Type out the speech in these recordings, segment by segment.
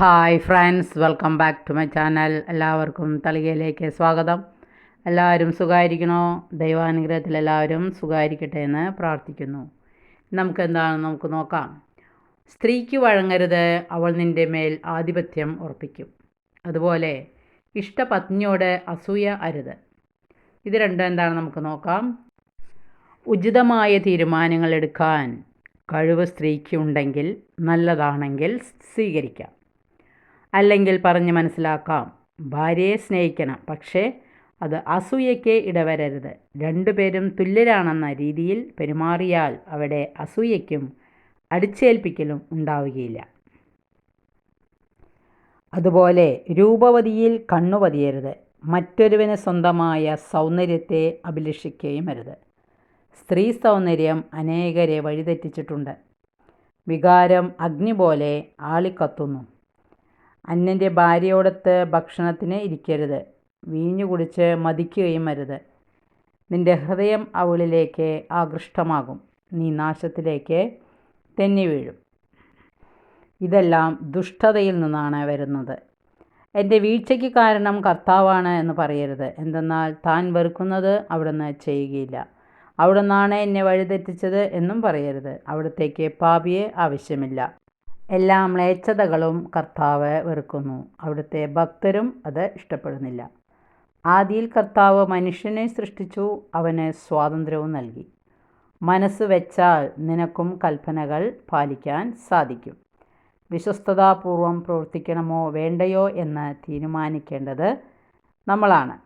Hi friends welcome back to my channel എല്ലാവർക്കും തളികയിലേക്ക് സ്വാഗതം. എല്ലാവരും സുഖമായിരിക്കണോ ദൈവാനുഗ്രഹത്തിൽ എല്ലാവരും സുഖമായിരിക്കട്ടെ എന്ന് പ്രാർത്ഥിക്കുന്നു. നമുക്ക് എന്താണ്? നമുക്ക് നോക്കാം. സ്ത്രീക്ക് വഴങ്ങരുത് അവൾ നിന്റെ മേൽ ആധിപത്യം ഉറപ്പിക്കും. അതുപോലെ ഇഷ്ടപത്നിയോട് അസൂയ അരുത്. ഇത് രണ്ടും എന്താണ്? നമുക്ക് നോക്കാം. ഉചിതമായ തീരുമാനങ്ങൾ എടുക്കാൻ കഴിവ് സ്ത്രീക്ക് ഉണ്ടെങ്കിൽ നല്ലതാണെങ്കിൽ സ്വീകരിക്കാം. അല്ലെങ്കിൽ പറഞ്ഞ് മനസ്സിലാക്കാം. ഭാര്യയെ സ്നേഹിക്കണം. പക്ഷേ അത് അസൂയയ്ക്ക് ഇടവരരുത്. രണ്ടുപേരും തുല്യരാണെന്ന രീതിയിൽ പെരുമാറിയാൽ അവിടെ അസൂയയ്ക്കും അടിച്ചേൽപ്പിക്കലും ഉണ്ടാവുകയില്ല. അതുപോലെ രൂപവതിയിൽ കണ്ണുപതിയരുത് മറ്റൊരുവന് സ്വന്തമായ സൗന്ദര്യത്തെ അഭിലഷിക്കുകയും അരുത്. സ്ത്രീ സൗന്ദര്യം അനേകരെ വഴിതെറ്റിച്ചിട്ടുണ്ട്. വികാരം അഗ്നി പോലെ ആളിക്കത്തുന്നു. അന്യന്റെ ഭാര്യയോടൊത്ത് ഭക്ഷണത്തിന് ഇരിക്കരുത്. വീഞ്ഞു കുടിച്ച് മതിക്കുകയും അരുത്. നിന്റെ ഹൃദയം അവളിലേക്ക് ആകൃഷ്ടമാകും. നീ നാശത്തിലേക്ക് തെന്നി വീഴും. ഇതെല്ലാം ദുഷ്ടതയിൽ നിന്നാണ് വരുന്നത്. എന്റെ വീഴ്ചയ്ക്ക് കാരണം കർത്താവാണ് എന്ന് പറയരുത്. എന്തെന്നാൽ താൻ വെറുക്കുന്നത് അവിടുന്ന് ചെയ്യുകയില്ല. അവിടുന്നാണ് എന്നെ വഴിതെറ്റിച്ചത് എന്നും പറയരുത്. അവിടത്തേക്ക് പാപിയെ ആവശ്യമില്ല. എല്ലാ മ്ലേച്ഛതകളും കർത്താവ് വെറുക്കുന്നു. അവിടുത്തെ ഭക്തരും അത് ഇഷ്ടപ്പെടുന്നില്ല. ആദിയിൽ കർത്താവ് മനുഷ്യനെ സൃഷ്ടിച്ചു അവന് സ്വാതന്ത്ര്യവും നൽകി. മനസ്സ് വെച്ചാൽ നിനക്കും കൽപ്പനകൾ പാലിക്കാൻ സാധിക്കും. വിശ്വസ്തതാപൂർവം പ്രവർത്തിക്കണമോ വേണ്ടയോ എന്ന് തീരുമാനിക്കേണ്ടത് നമ്മളാണ്.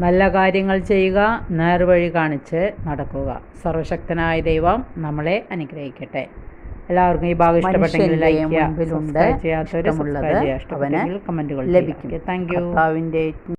നല്ല കാര്യങ്ങൾ ചെയ്യുക നേർവഴി കാണിച്ച് നടക്കുക. സർവശക്തനായ ദൈവം നമ്മളെ അനുഗ്രഹിക്കട്ടെ. എല്ലാവർക്കും ഈ ഭാഗം ഇഷ്ടപ്പെട്ടെങ്കിൽ ലൈക്ക് മുൻപിലുണ്ട് ചെയ്യാത്തവർ ഇഷ്ടപ്പെട്ടെങ്കിൽ കമന്റുകൾ ലഭിക്കും. Thank you